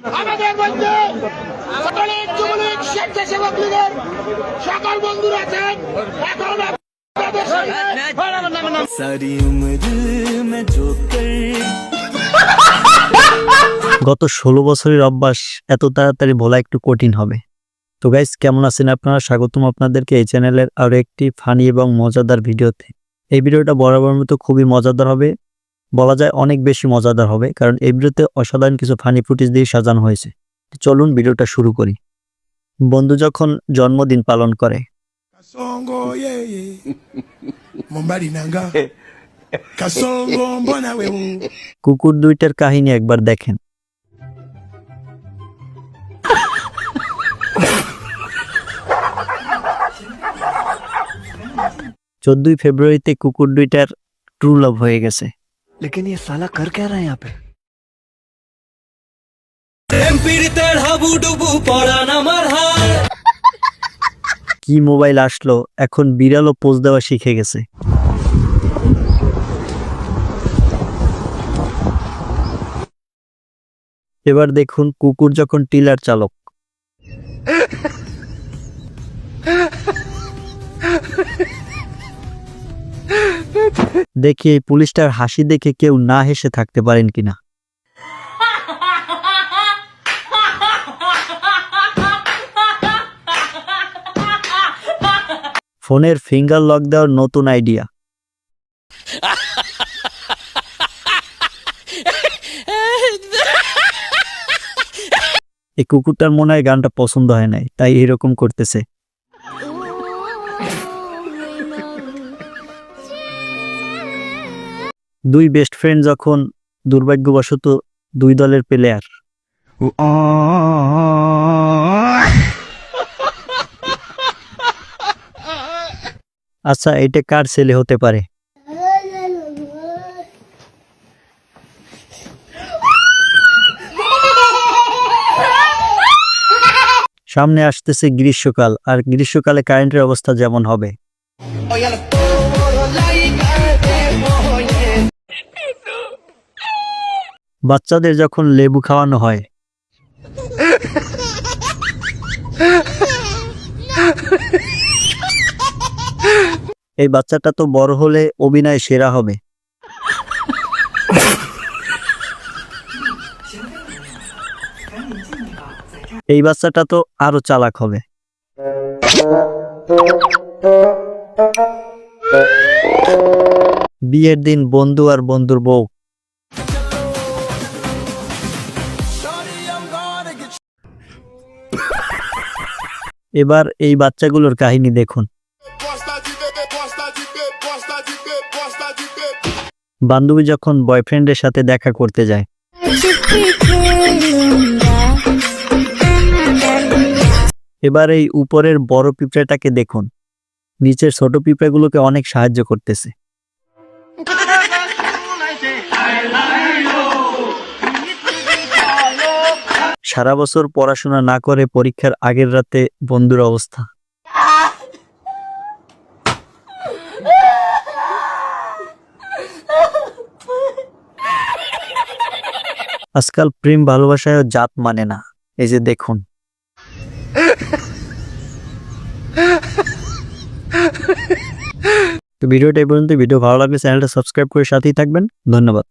আমাদের মধ্যে যুবলীগ স্বেচ্ছাসেবক লীগের সকল বন্ধুরা আছেন। এখন গত ষোলো বছরের অভ্যাস এত তাড়াতাড়ি ভোলা একটু কঠিন হবে। তো গাইজ কেমন আছেন আপনারা? স্বাগতম আপনাদেরকে এই চ্যানেলের আরও একটি ফানি এবং মজাদার ভিডিওতে এই ভিডিওটা বরাবর মতো খুবই মজাদার হবে। বলা যায় অনেক বেশি মজাদার হবে কারণ এই ভিডিওতে অসাধারণ কিছু ফানি ফুটেজ দিয়ে সাজানো হয়েছে। চলুন ভিডিওটা শুরু করি। বন্ধু যখন জন্মদিন পালন করে। কুকুর দুইটার কাহিনী একবার দেখেন। চোদ্দই ফেব্রুয়ারিতে কুকুর দুইটার ট্রু লাভ হয়ে গেছে। लेकिन ये साला कर क्या रहा है यहाँ पे কি মোবাইল আসলো এখন বিড়ালও পোজ দেওয়া শিখে গেছে এবার দেখুন কুকুর যখন টিলার চালক দেখি এই পুলিশটার হাসি দেখে কেউ না হেসে থাকতে পারেন কিনা। ফোনের ফিঙ্গার লক দেওয়ার নতুন আইডিয়া। এই কুকুরটার মনে হয় গানটা পছন্দ হয় নাই, তাই এরকম করতেছে। দুই বেস্ট ফ্রেন্ড যখন দুর্ভাগ্যবশত দুই দলের প্লেয়ার আচ্ছা এটা কার ছেলে হতে পারে? সামনে আসতেছে গ্রীষ্মকাল, আর গ্রীষ্মকালে কারেন্টের অবস্থা যেমন হবে। বাচ্চাদের যখন লেবু খাওয়ানো হয়। এই বাচ্চাটা তো বড় হলে অভিনয় সেরা হবে। এই বাচ্চাটা তো আরও চালাক হবে। বিয়ের দিন বন্ধু আর বন্ধুর বউ। এবার এই বাচ্চাগুলোর কাহিনী দেখুন। বান্ধবী যখন বয়ফ্রেন্ডের সাথে দেখা করতে যায়। এবার এই উপরের বড় পিঁপড়াটাকে দেখুন। নিচের ছোট পিঁপড়াগুলোকে অনেক সাহায্য করতেছে। সারা বছর পড়াশোনা না করে পরীক্ষার আগের রাতে বন্ধুর অবস্থা। আজকাল প্রেম ভালোবাসায় জাত মানে না, এই যে দেখুন। তো ভিডিওটা এই পর্যন্ত, ভিডিও ভালো লাগলে চ্যানেলটা সাবস্ক্রাইব করে সাথেই থাকবেন। ধন্যবাদ।